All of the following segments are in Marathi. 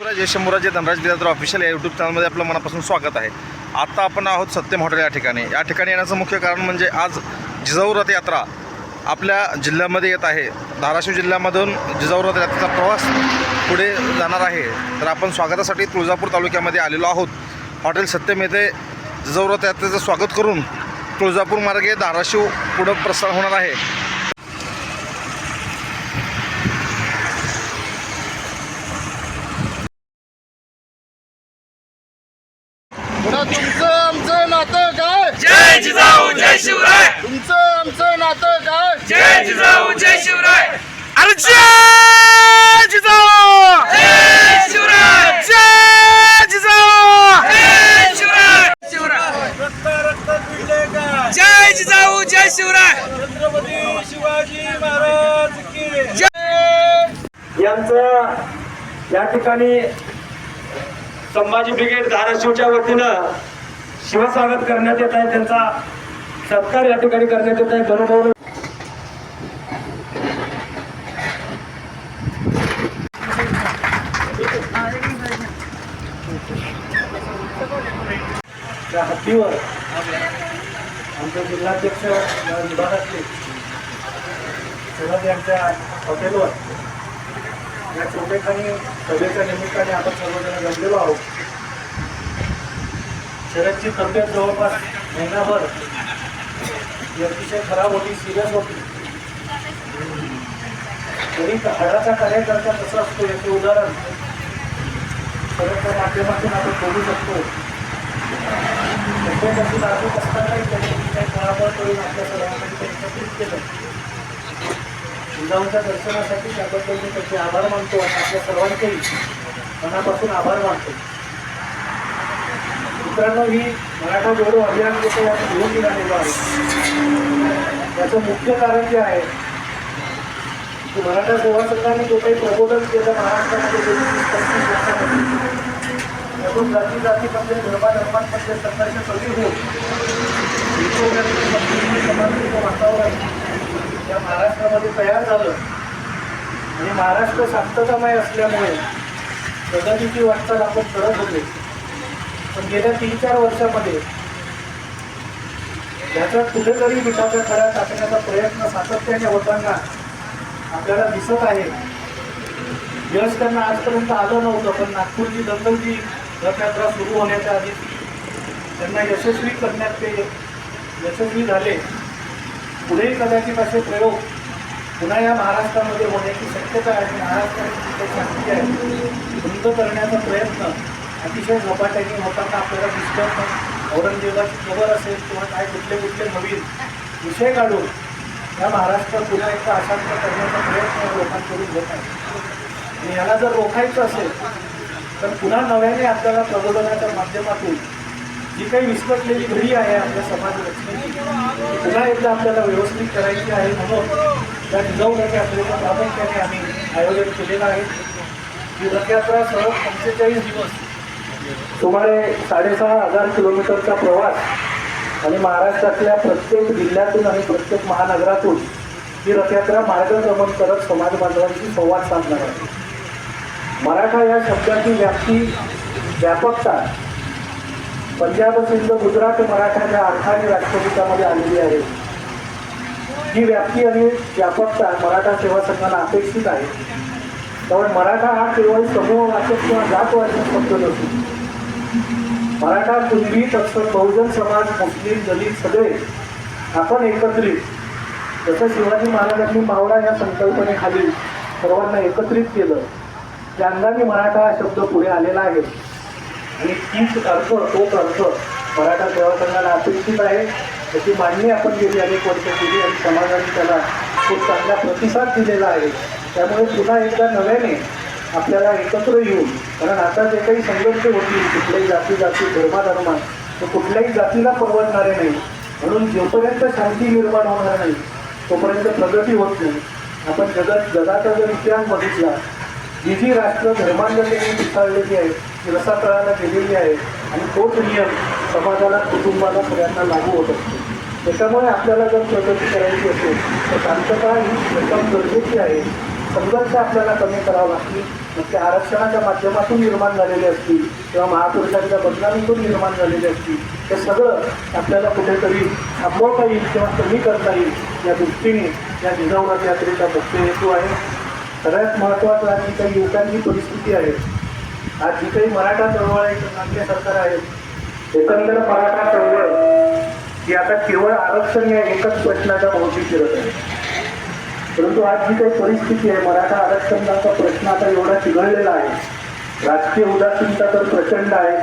जय शंभूराजे धनराज बिरादर ऑफिशियल या यूट्यूब चॅनलमध्ये आपलं मनापासून स्वागत आहे. आता आपण आहोत सत्यम हॉटेल या ठिकाणी. या ठिकाणी येण्याचं मुख्य कारण म्हणजे आज जिजाऊ रथयात्रा आपल्या जिल्ह्यामध्ये येत आहे. धाराशिव जिल्ह्यामधून जिजाऊ रथयात्रेचा प्रवास पुढे जाणार आहे. तर आपण स्वागतासाठी तुळजापूर तालुक्यामध्ये आलेलो आहोत. हॉटेल सत्यम येथे जिजाऊ रथयात्रेचं स्वागत करून तुळजापूर मार्गे धाराशिव पुढं प्रसार होणार आहे. तुमचं आमचं नातं काय? जय जिजाऊ जय शिवराय. तुमचं आमचं नातं काय? जय जिजाऊ जय शिवराय. अरे जय जिजाऊ! जय शिवराय. जय जिजाऊ! जय शिवराय. शिवराय जय जिजाऊ जय शिवराय! यांचं या ठिकाणी संभाजी ब्रिगेड धाराशिवच्या वतीनं शिवस्वागत करण्यात येत आहे. त्यांचा सत्कार या ठिकाणी करण्यात येत आहे. बरोबर त्या हत्तीवर आमचे जिल्हाध्यक्ष या विभागातले शरद यांच्या हॉटेलवर या छोटेखानी सभेच्या निमित्ताने आपण सर्वजण जमलेलो आहोत. शरदची तब्येत जवळपास महिनाभर अतिशय खराब होती सिरियस होती. तरी हाडाचा कार्यकर्ता कसा असतो याचे उदाहरण. शरदच्या माध्यमातून आपण बघू शकतो. तब्येत नाजूक असतानाही त्यांनी काही करून आपल्या सर्वांसाठी केलं. जिजाऊच्या दर्शनासाठी त्याबद्दल मी त्याचे आभार मानतो आणि आपल्या सर्वांचेही मनापासून आभार मानतो. मित्रांनो ही मराठा गौरव अभियान जे काही आपण घेऊन निघालेलो आहे त्याचं मुख्य कारण जे आहे की मराठा सेवा संघाने जे काही प्रबोधन केलं महाराष्ट्रामध्ये गेली वर्षामध्ये त्यातून जाती जातीमध्ये धर्माधर्मांमध्ये संघर्ष कमी होऊन समाजाचं वातावरण या महाराष्ट्रामध्ये तयार झालं. आणि महाराष्ट्र शांततामय असल्यामुळे प्रगतीची वाटचाल आपण करत होते. पण गेल्या तीन चार वर्षामध्ये याचा कुठेतरी मिठाच्या खरा टाकण्याचा प्रयत्न सातत्याने होताना आपल्याला दिसत आहे. यश त्यांना आजपर्यंत आलं नव्हतं पण नागपूरची दंगलची रथयात्रा सुरू होण्याच्या आधी त्यांना यशस्वी करण्यात ते यशस्वी झाले. पुढेही कदाचित असे प्रयोग पुन्हा या महाराष्ट्रामध्ये होण्याची शक्यता आहे. आणि महाराष्ट्राची जी शांती आहे. बंद करण्याचा प्रयत्न अतिशय झपाट्याने होताना आपल्याला दिसतं औरंगजेबाची खबर असेल किंवा काय कुठले कुठले नवीन विषय काढून या महाराष्ट्रात पुन्हा एकदा अशांत करण्याचा प्रयत्न लोकांकडून होत आहे. आणि याला जर रोखायचं असेल तर पुन्हा नव्याने आपल्याला प्रबोधनाच्या माध्यमातून जी काही विस्कटलेली घडी आहे आपल्या समाज रचनेची पुन्हा एकदा आपल्याला व्यवस्थित करायची आहे. म्हणून त्या जिजाऊ आपल्याला प्रामुख्याने आम्ही आयोजन केलेलं आहे. की रथयात्रा सहज पंचेचाळीस दिवस सुमारे साडेसहा हजार किलोमीटरचा प्रवास आणि महाराष्ट्रातल्या प्रत्येक जिल्ह्यातून आणि प्रत्येक महानगरातून ही रथयात्रा मार्गक्रमण करत समाज बांधवांशी संवाद साधणार आहे मराठा या शब्दाची व्याप्ती व्यापकता पंजाब सिंध गुजरात मराठाच्या अर्थाने राष्ट्रपतीमध्ये आलेली आहे. ही व्याप्ती आणि व्यापकता मराठा सेवा संघाला अपेक्षित आहे. त्यामुळे मराठा हा केवळ समूह वाचक किंवा जात वाचक शब्द नसून मराठा कुणबी तत्सम बहुजन समाज मुस्लिम दलित सगळे आपण एकत्रित जसं शिवाजी महाराजांनी मावळा या संकल्पनेखाली सर्वांना एकत्रित केलं त्या अंगाने मराठा हा शब्द पुढे आलेला आहे. आणि तीच अर्थ तोच अर्थ मराठा सेवा संघाला अपेक्षित आहे. त्याची मांडणी आपण केली अनेक वर्ष केली आणि समाजाने त्याला खूप चांगला प्रतिसाद दिलेला आहे. त्यामुळे पुन्हा एकदा नव्याने आपल्याला एकत्र येऊन कारण आता जे काही संघर्ष होतील कुठल्याही जाती जाती धर्माधर्मात तो कुठल्याही जातीला परवडणारे नाही. म्हणून जोपर्यंत शांती निर्माण होणार नाही तोपर्यंत प्रगती होत नाही. आपण जगात जगाचा जर इतिहास बघितला जी जी राष्ट्र धर्मांगतेने पिसाळलेली आहे ती रसातळाला गेलेली आहे आणि तोच नियम समाजाला कुटुंबाला सगळ्यांना लागू होत असतो. त्याच्यामुळे आपल्याला जर प्रगती करायची असेल तर शांतता ही एकदम गरजेची आहे. संघर्ष आपल्याला कमी करावा लागतील. मग ते आरक्षणाच्या माध्यमातून निर्माण झालेले असतील किंवा महापुरुषांच्या बदनामीतून निर्माण झालेले असतील हे सगळं आपल्याला कुठेतरी थांबवता येईल किंवा कमी करता येईल या दृष्टीने या जिजाऊनाथ यात्रेचा मुख्य हेतू आहे. सगळ्यात महत्त्वाचं आणि काही युवकांची परिस्थिती आहे. आज जी काही मराठा चळवळ आहे नांदे सरकार आहे एकंदर मराठा चळवळ ही आता केवळ आरक्षण या एकच प्रश्नाच्या भोवती फिरत आहे. परंतु आज जी काही परिस्थिती आहे मराठा आरक्षणाचा प्रश्न आता एवढा चिघळलेला आहे. राजकीय उदासीनता तर प्रचंड आहे.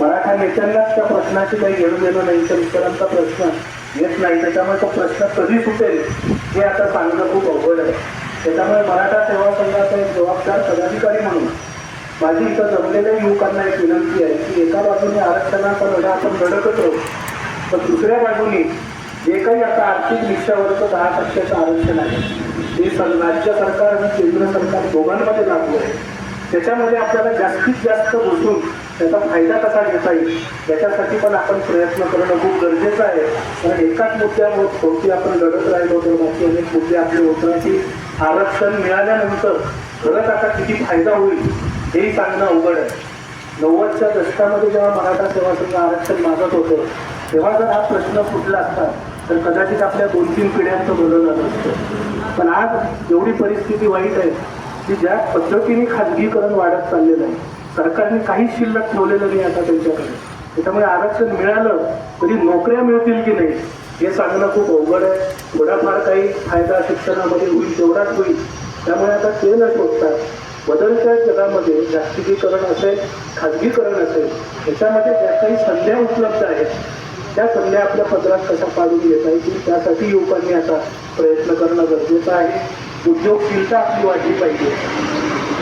मराठा नेत्यांनाच त्या प्रश्नाची काही घेणं देणं नाही तर इतरांचा प्रश्न येत नाही. त्याच्यामुळे तो प्रश्न कधी सुटेल हे आता सांगणं खूप अवघड आहे. त्याच्यामुळे मराठा सेवा संघाचा एक जबाबदार पदाधिकारी म्हणून माझी इथं जमलेल्या युवकांना एक विनंती आहे की एका बाजूने आरक्षणाचा लढा आपण लढतच राहू पण दुसऱ्या बाजूने जे काही आता आर्थिक रिक्षावरचं दहा टक्क्याचं आरक्षण आहे हे सर राज्य सरकार आणि केंद्र सरकार दोघांमध्ये लागू आहे. त्याच्यामध्ये आपल्याला जास्तीत जास्त घुसून त्याचा फायदा कसा घेता येईल? याच्यासाठी पण आपण प्रयत्न करणं खूप गरजेचं आहे. कारण एकाच मुद्द्यावर कोणती आपण लढत राहिलो तर बाकी अनेक मुद्दे आपले होतं की आरक्षण मिळाल्यानंतर खरंच आता किती फायदा होईल हेही सांगणं अवघड आहे. नव्वदच्या दशकामध्ये जेव्हा मराठा सेवा संघ आरक्षण मागत होतं तेव्हा जर हा प्रश्न फुटला असता तर कदाचित आपल्या दोन तीन पिढ्यांचं बदल झालं असतं. पण आज एवढी परिस्थिती वाईट आहे की ज्या पद्धतीने खाजगीकरण वाढत चाललेलं आहे सरकारने काहीच शिल्लक ठेवलेलं नाही आता त्यांच्याकडे. त्याच्यामुळे आरक्षण मिळालं तरी नोकऱ्या मिळतील की नाही हे सांगणं खूप अवघड आहे. थोडाफार काही फायदा शिक्षणामध्ये होईल तेवढाच होईल. त्यामुळे आता ते न शोधतात बदलत्या जगामध्ये जागतिकीकरण असेल खाजगीकरण असेल याच्यामध्ये ज्या काही संध्या उपलब्ध आहेत त्या संध्या आपल्या पत्रात कशा पाडून घेता येतील त्यासाठी युवकांनी आता प्रयत्न करणं गरजेचं आहे. उद्योगशीलता आपली वाढली पाहिजे.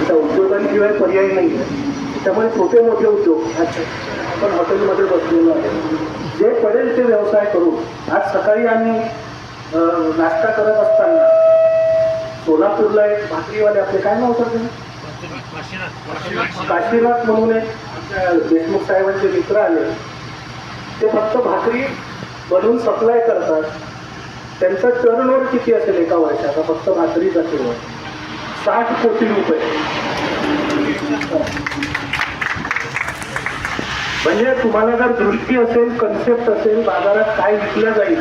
आता उद्योगांशिवाय पर्याय नाही आहे त्यामुळे छोटे मोठे उद्योग आपण हॉटेलमध्ये बसलेलो आहे. जे पडेल ते व्यवसाय करू. आज सकाळी आम्ही नाश्ता करत असताना सोलापूरला एक भाकरीवाले आपले काय नाव होतं काशीनाथ म्हणून एक देशमुख साहेबांचे मित्र आले. ते फक्त भाकरी बनवून सप्लाय करतात. त्यांचा टर्नओव्हर किती असेल एका वर्षाचा फक्त भाकरीचा केवळ साठ कोटी रुपये. म्हणजे तुम्हाला जर दृष्टी असेल कन्सेप्ट असेल बाजारात काय विकलं जाईल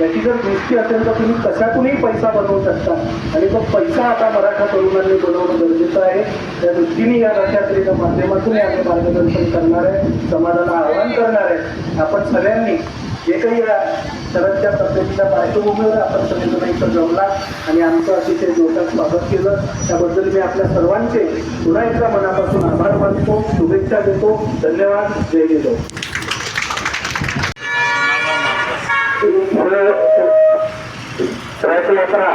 याची जर दृष्टी असेल तर तुम्ही कशातूनही पैसा बनवू शकता. आणि तो पैसा आता मराठा तरुणांनी बनवणं गरजेचं आहे. त्या दृष्टीने या रथयात्रेच्या माध्यमातून आम्ही मार्गदर्शन करणार आहे समाजाला आवाहन करणार आहे आपण सगळ्यांनी जे काही या शरदच्या तब्येतीच्या पार्श्वभूमीवर आपण सगळेजण इथं जमला आणि आमचं अतिशय जोशात स्वागत केलं. त्याबद्दल मी आपल्या सर्वांचे पुन्हा एकदा मनापासून आभार मानतो. शुभेच्छा देतो. धन्यवाद. जय गेलो रथयात्रा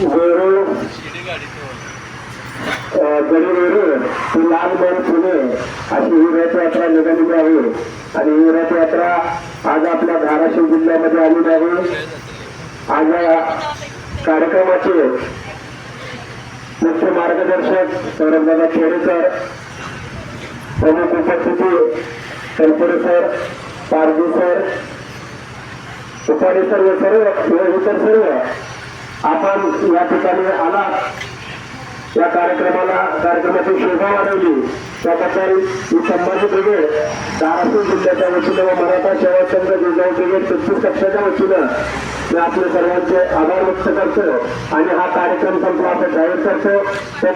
वेरूळ गडीवरून ती लालबन पुणे अशी ही रथयात्रा निघालेली आहे आणि ही रथयात्रा आज आपल्या धाराशिव जिल्ह्यामध्ये आलेली आहे आज या कार्यक्रमाचे मुख्य मार्गदर्शक सौरभदादा खेडेकर प्रमुख उपस्थिती कल्परे सर पारजी सर उपाडे सर्व सर्व इतर सर्व आपण या ठिकाणी आला या कार्यक्रमाला कार्यक्रमाची शोभा वाढवली. त्याबद्दल मी संभाजी ब्रिगेड धाराशिव जिल्ह्याच्या वतीनं व मराठा सेवा जिल्हा ब्रिगेड छत्तीस पक्षाच्या वतीनं मी आपले सर्वांचे आभार व्यक्त करतो. आणि हा कार्यक्रम संपला असं जाहीर करतो त्या